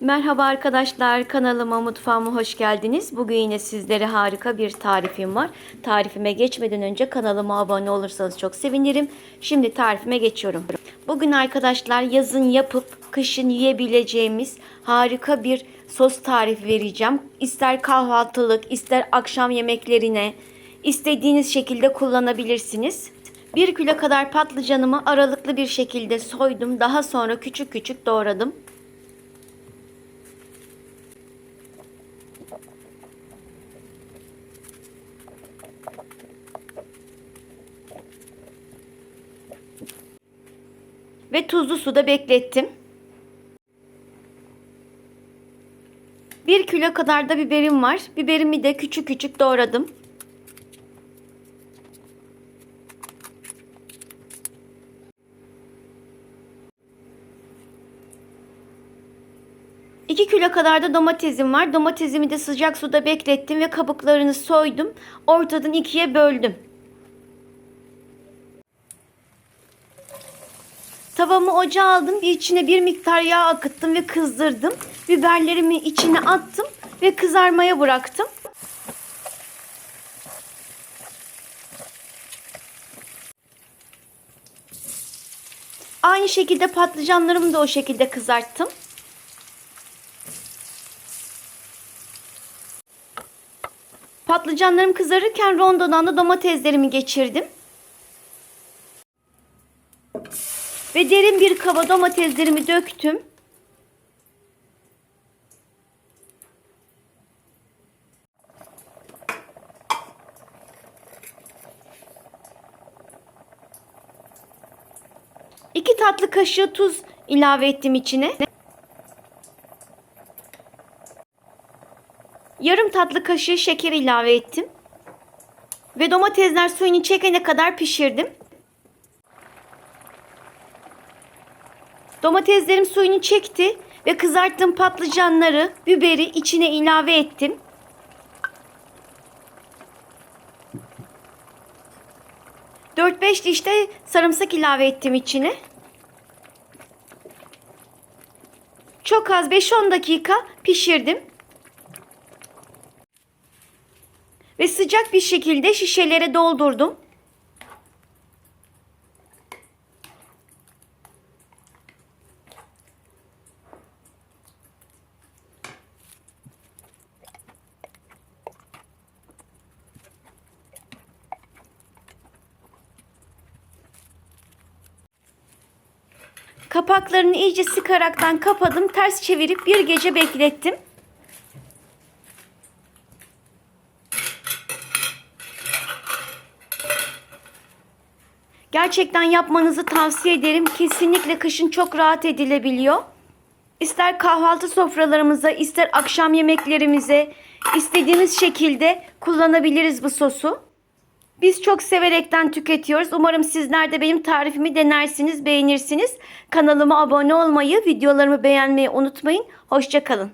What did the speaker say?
Merhaba arkadaşlar kanalıma mutfağıma hoş geldiniz. Bugün yine sizlere harika bir tarifim var. Tarifime geçmeden önce kanalıma abone olursanız çok sevinirim. Şimdi tarifime geçiyorum. Bugün arkadaşlar yazın yapıp kışın yiyebileceğimiz harika bir sos tarifi vereceğim. İster kahvaltılık ister akşam yemeklerine istediğiniz şekilde kullanabilirsiniz. 1 kilo kadar patlıcanımı aralıklı bir şekilde soydum. Daha sonra küçük küçük doğradım. Ve tuzlu suda beklettim. 1 kilo kadar da biberim var. Biberimi de küçük küçük doğradım. İki kilo kadar da domatesim var. Domatesimi de sıcak suda beklettim ve kabuklarını soydum. Ortadan ikiye böldüm. Tavamı ocağa aldım. İçine bir miktar yağ akıttım ve kızdırdım. Biberlerimi içine attım ve kızarmaya bıraktım. Aynı şekilde patlıcanlarımı da o şekilde kızarttım. Patlıcanlarım kızarırken rondodan da domateslerimi geçirdim. Ve derin bir kaba domateslerimi döktüm. İki tatlı kaşığı tuz ilave ettim içine. Yarım tatlı kaşığı şeker ilave ettim. Ve domatesler suyunu çekene kadar pişirdim. Domateslerim suyunu çekti ve kızarttığım patlıcanları, biberi içine ilave ettim. Dört beş diş de sarımsak ilave ettim içine. Çok az 5-10 dakika pişirdim. Ve sıcak bir şekilde şişelere doldurdum. Kapaklarını iyice sıkaraktan kapadım. Ters çevirip bir gece beklettim. Gerçekten yapmanızı tavsiye ederim. Kesinlikle kışın çok rahat edilebiliyor. İster kahvaltı sofralarımıza, ister akşam yemeklerimize istediğimiz şekilde kullanabiliriz bu sosu. Biz çok severekten tüketiyoruz. Umarım sizler de benim tarifimi denersiniz, beğenirsiniz. Kanalıma abone olmayı, videolarımı beğenmeyi unutmayın. Hoşçakalın.